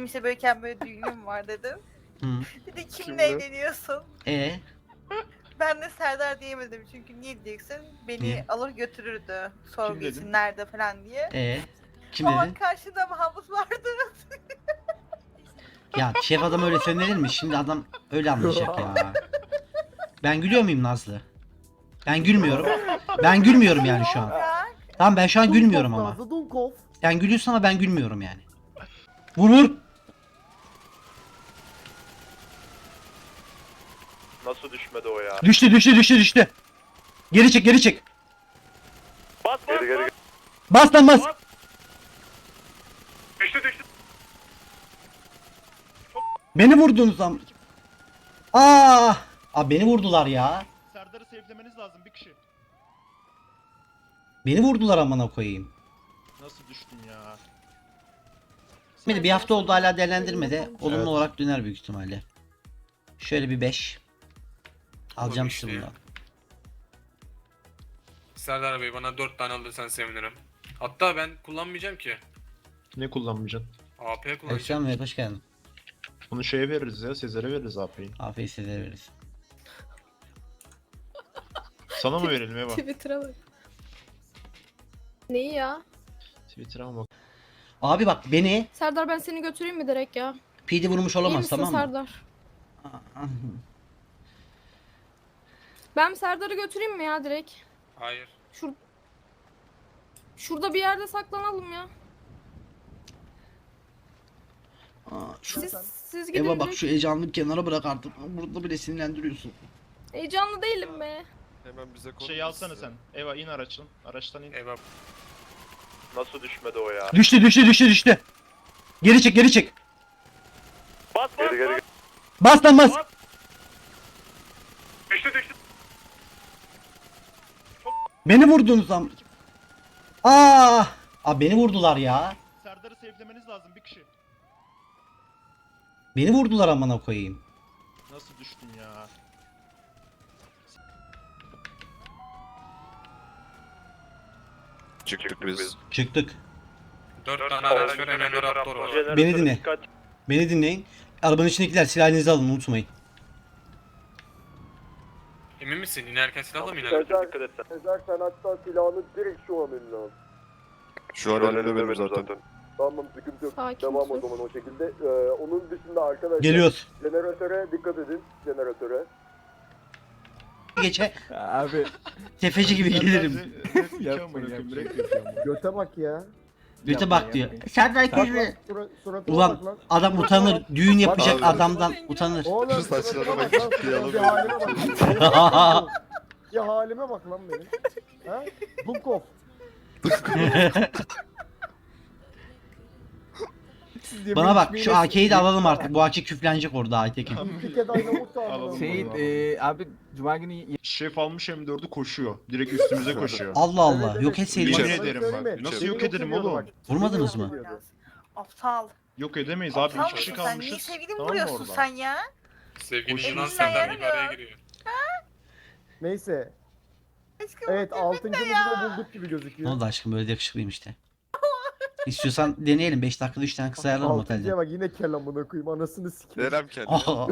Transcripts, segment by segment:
Gittim işte böyleyken böyle düğünüm var dedim. Hı. Dedi kimle Kimle? evleniyorsun? E Ben de Serdar diyemedim çünkü niye diyeceksin? Beni Niye? alır götürürdü. Sorgu dedin? için nerede falan diye. e kim Ama dedi? karşıda Mahmut vardı. Ya şef adam öyle söylenir mi? Şimdi adam öyle anlayacak ya. Ben gülüyor muyum Nazlı? Ben gülmüyorum. Ben gülmüyorum yani şu an. Bırak. Tamam ben şu an gülmüyorum ama. Nazlı Dunkov. Sen gülüyorsun ama ben gülmüyorum yani. Vur vur. Nasıl düşmedi o ya? Düştü düştü düştü düştü. Geri çek geri çek. Bas bas Geri, geri, bas. Bas lan bas. Düştü düştü. Beni vurdunuz lan. Aa! Aa beni vurdular ya. Serdar'ı sevlemeniz lazım bir kişi. Beni vurdular amına koyayım. Nasıl düştün ya? Beni bir hafta oldu hala değerlendirmede. Olumlu Evet. olarak döner büyük ihtimalle. Şöyle bir 5. Alacağım işte bundan. Serdar Bey bana 4 tane alırsan sevinirim. Hatta ben kullanmayacağım ki. Ne kullanmayacaksın? AP kullanacağım. Ekrem Bey hoş geldin. Onu şeye veririz ya. Sezer'e veririz AP'yi. Afiyet sizlere veririz. Sana mı verelim Eva? Twitter'a bak. Neyi ya? Twitter'a bak. Abi bak beni Serdar ben seni götüreyim mi direkt ya? PD vurmuş İyi olamaz misin tamam mı? Serdar? Ben Serdar'ı götüreyim mi ya direkt? Hayır. Şur Şurada bir yerde saklanalım ya. Aa, şu Siz, siz gidin Eva bak direkt. şu heyecanını bir kenara bırak artık. Burada bile sinirlendiriyorsun. Heyecanlı değilim be. Hemen bize konu. Şey alsana sen. Eva in araçtan. Araçtan in. Eyvah. Nasıl düşmedi o ya? Düştü düştü düştü düştü. Geri çek geri çek. Bas bas Geri, geri, bas. Bas lan bas. Düştü düştü. Beni vurdunuz lan. Aa! Aa beni vurdular ya. Serdar'ı sevlemeniz lazım bir kişi. Beni vurdular amına koyayım. Nasıl düştün ya? Çıktık biz. Çıktık. 4 tane araç var hemen Raptor var. Beni dinle. Beni dinleyin. Arabanın içindekiler silahınızı alın unutmayın. Misin? İnerken silahla mı inelim? Dikkat et sen. Sezer sen hatta silahını direkt şu an eline al. Şu an elimde benim zaten. Tamam sıkıntı yok. Sakin Devam o ol. zaman o şekilde. Ee, onun dışında arkadaşlar Geliyoruz. jeneratöre dikkat edin. Jeneratöre. Geçe Abi tefeci gibi gelirim. yapma yapma. Göte bak ya. Göte bak diyor. Serdar bak Ulan lan. adam utanır. Düğün yapacak Abi. adamdan utanır. Oğlum Şu saçlarına bak ciddiye Bir halime bak. ya halime bak lan benim. Ha? Dunkov. Bana bak şu AK'yi de alalım artık. Bu AK küflenecek orada Aytekin. Pike Dynamut da Alalım. alalım. Şey e, abi cuma günü Şef almış M4'ü koşuyor. Direkt üstümüze koşuyor. Allah Allah. Yok etseydik. Yemin Bak, ederim söyleme. bak. Nasıl yok ederim oğlum? bak. Vurmadınız mı? ediyordu. Aptal. Yok edemeyiz abi. Aptal İki kişi mısın sen? Niye kalmışız. sevgilimi Tamam mı vuruyorsun orada? sen ya? Sevgili Boşuna Yunan sen Serdar gibi yaramıyor. araya giriyor. Neyse. Aşkım Evet bugün altıncımızı ya. da bulduk gibi Ne gözüküyor. oldu aşkım böyle de yakışıklıyım işte. İstiyorsan deneyelim. 5 dakikada 3 tane kısa ayarlarım otelde. Altıncıya bak yine kel amına koyayım anasını sikeyim. Derem kendini. Aa,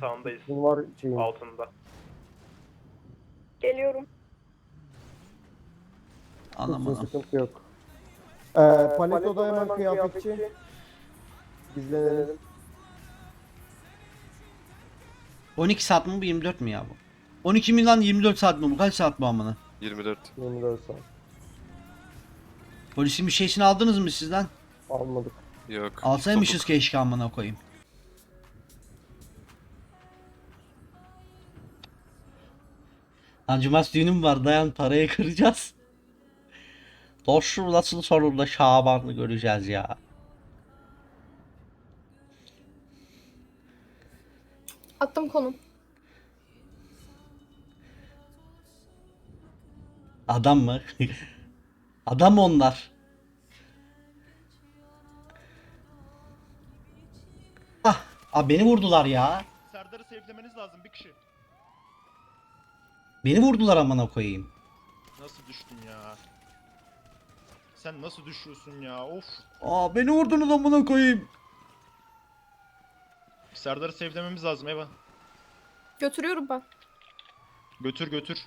Sağındayız. Bunlar şeyin. Altında. Geliyorum. anam Sıkıntı, anam. sıkıntı yok. Ee, Paleto'da hemen kıyafetçi. Bizlenelim. 12 saat mi bu 24 mi ya bu? 12 mi lan 24 saat mi bu? Kaç saat bu amına? 24. 24 saat. Polisin bir şeysini aldınız mı sizden? Almadık. Yok. Alsaymışız Topuk. keşke amına koyayım. Cumartesi düğünüm var dayan parayı kıracağız. Dostum nasıl sonunda Şaban'ı göreceğiz ya. Attım konum. Adam mı? Adam onlar. Ah, ah beni vurdular ya. Serdar'ı sevlemeniz lazım bir kişi. Beni vurdular amına koyayım. Nasıl düştün ya? sen nasıl düşüyorsun ya? Of. Aa beni vurdunuz amına koyayım. Serdar'ı sevlememiz lazım Eva. Götürüyorum ben. Götür götür.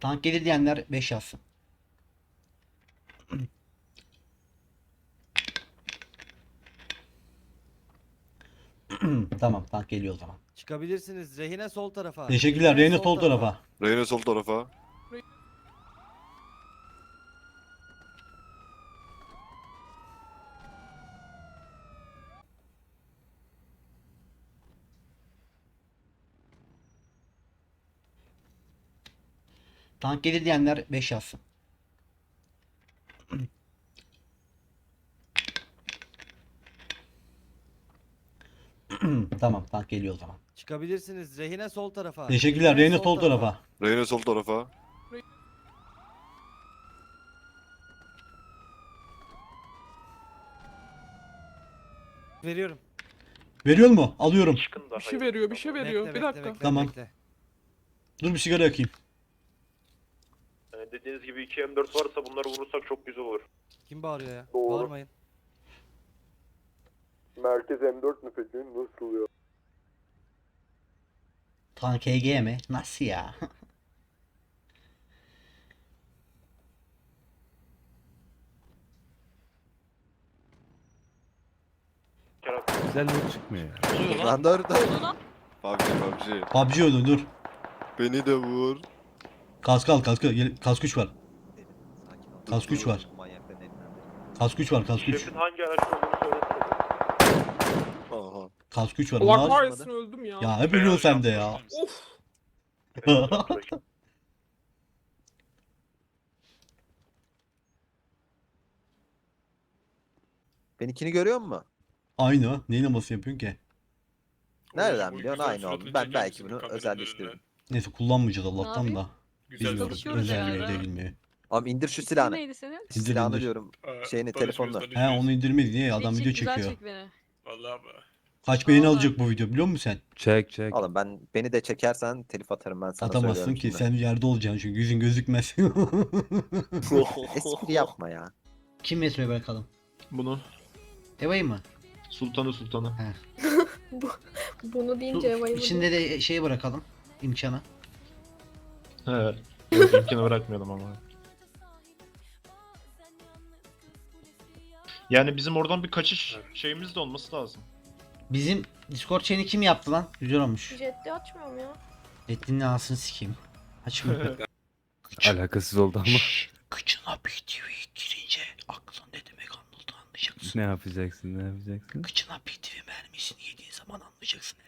Tank gelir diyenler 5 yazsın. tamam tank geliyor o zaman. Çıkabilirsiniz. Rehine sol tarafa. Teşekkürler. Reyna sol tarafa. Reyne sol tarafa. Tank gelir diyenler 5 yazsın. tamam tank geliyor o zaman. Çıkabilirsiniz. Rehine sol tarafa. Teşekkürler. Reyna sol tarafa. Reyne sol tarafa. Veriyorum. Veriyor mu? Alıyorum. Bir şey veriyor, bir şey veriyor. Bekle, bir bekle, dakika. bekle, Tamam. bekle. Dur bir sigara yakayım. Dediğiniz gibi 2 M4 varsa bunları vurursak çok güzel olur. Kim bağırıyor ya? Doğru. Bağırmayın. Merkez M4 mü peki? Nasıl ya? Tank HG mi? Nasıl ya? Güzel loot çıkmıyor. Ben de orada. PUBG PUBG. PUBG öldü dur. Beni de vur. Kask al kaskı. Gel- Kask güç var. Kask güç var. Kask güç var kask güç. Şefin hangi araç olduğunu söylesene. Aha. Kask güç var. Allah Bunlar- kahretsin öldüm ya. Ya hep ölüyorsun sen de ya. Of. Benimkini görüyor musun? Aynı. Neyin naması yapıyorsun ki? Nereden biliyorsun? Aynı oldu. Ben belki bunu özelleştirdim. Neyse kullanmayacağız Allah'tan da. Güzel Bilmiyorum. Çalışıyoruz bilmiyor. Abi indir şu silahını. neydi senin? İndir, Silahını indir. diyorum. Aa, Şeyini, barışıyoruz, telefonla. He barışıyoruz. onu indirmedi diye adam video çekiyor. beni. Vallahi be. Kaç beğeni Vallahi. alacak bu video biliyor musun sen? Çek çek. Oğlum ben beni de çekersen telif atarım ben sana Atamazsın söylüyorum ki şimdi. sen yerde olacaksın çünkü yüzün gözükmez. Espri yapma ya. Kim metroya bırakalım? Bunu. Eva'yı mı? Sultanı sultanı. Bunu deyince Dur, evayı İçinde de şeyi bırakalım. İmkanı. Evet. İmkanı bırakmayalım ama. Yani bizim oradan bir kaçış şeyimiz de olması lazım. Bizim Discord chain'i kim yaptı lan? Güzel olmuş. Jetli açmıyorum ya. Ettin'in ağzını sikeyim. Açma. Alakasız oldu ama. Şşş, Kıçına BTV girince aklın ne demek anladığını anlayacaksın. ne yapacaksın ne yapacaksın? Kıçına BTV mermisini yediğin zaman anlayacaksın.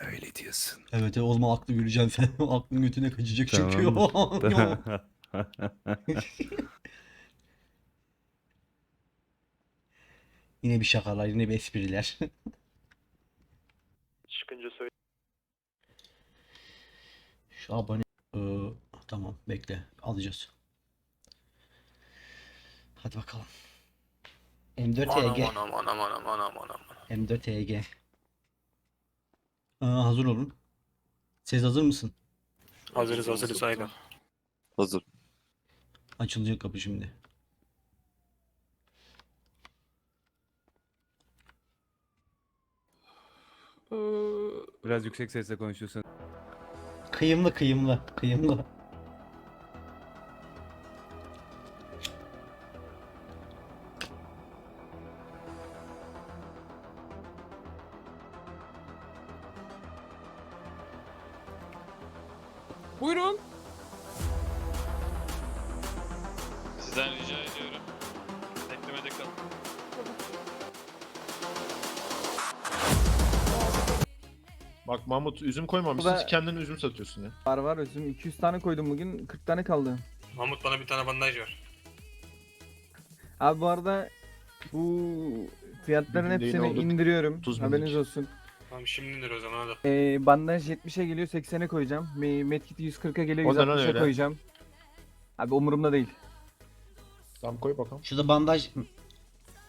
Öyle diyorsun. Evet o zaman aklı göreceksin sen. Aklın götüne kaçacak çünkü. Yine bir şakalar, yine bir espriler. Çıkınca söyle. Şu abone... Ee, tamam bekle alacağız. Hadi bakalım. M4 Anam EG. anam anam anam anam anam. M4 EG. Aa, hazır olun. Siz hazır mısın? Hazırız hazırız aynen. Hazır. Açılacak kapı şimdi. Biraz yüksek sesle konuşuyorsun. Kıyımlı kıyımlı kıyımlı. Buyurun. Sizden rica ediyorum. Beklemede kalın. Bak Mahmut üzüm koymamışsın da- kendin üzüm satıyorsun ya. Var var özüm 200 tane koydum bugün 40 tane kaldı. Mahmut bana bir tane bandaj ver. Abi bu arada bu fiyatların Bugün hepsini indiriyorum. 30 Haberiniz olsun. Tamam şimdidir o zaman hadi. Ee, bandaj 70'e geliyor 80'e koyacağım. Me- Medkit 140'a geliyor O da lan 160'a öyle. koyacağım. Abi umurumda değil. Tamam koy bakalım. Şurada bandaj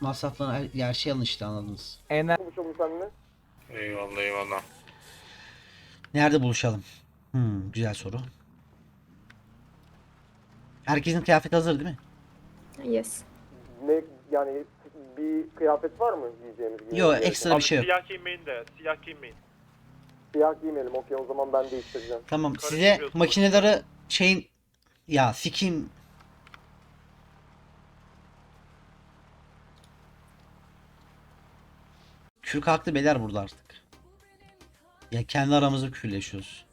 masraflarını her, her şey alın işte anladınız. Ener. Eyvallah eyvallah. Nerede buluşalım? Hmm, güzel soru. Herkesin kıyafeti hazır değil mi? Yes. Ne yani bir kıyafet var mı giyeceğimiz? Yok ekstra bir şey yok. Siyah giymeyin de, siyah giymeyin. Siyah giymeyelim okey o zaman ben değiştireceğim. Tamam size Karıştırıyorsun makineleri şeyin ya sikeyim Kür kalktı beyler burada artık. Ya kendi aramızda küfürleşiyoruz.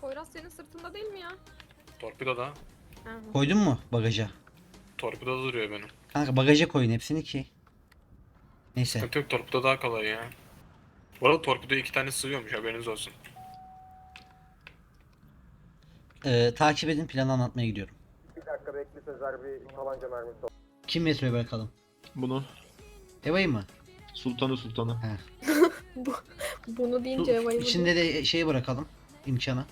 Poyraz senin sırtında değil mi ya? Torpidoda. Koydun mu bagaja? Torpidoda duruyor benim. Kanka bagaja koyun hepsini ki. Neyse. Sıkıntı yok torpido daha kolay ya. Bu arada torpido iki tane sığıyormuş haberiniz olsun. Ee, takip edin planı anlatmaya gidiyorum. Bir dakika bekle Sezer bir tabanca mermisi Kim metroya bırakalım? Bunu. Eva'yı mı? Sultanı sultanı. Bunu Su- deyince evayı içinde de şeyi bırakalım. imkanı.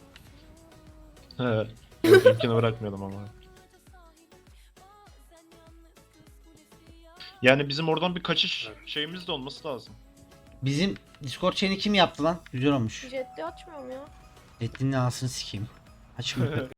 Evet. Yok, imkanı bırakmıyordum ama. Yani bizim oradan bir kaçış şeyimiz de olması lazım. Bizim Discord chain'i kim yaptı lan? Güzel olmuş. Jetli açmıyorum ya. Etinin anasını sikeyim. Açmıyor.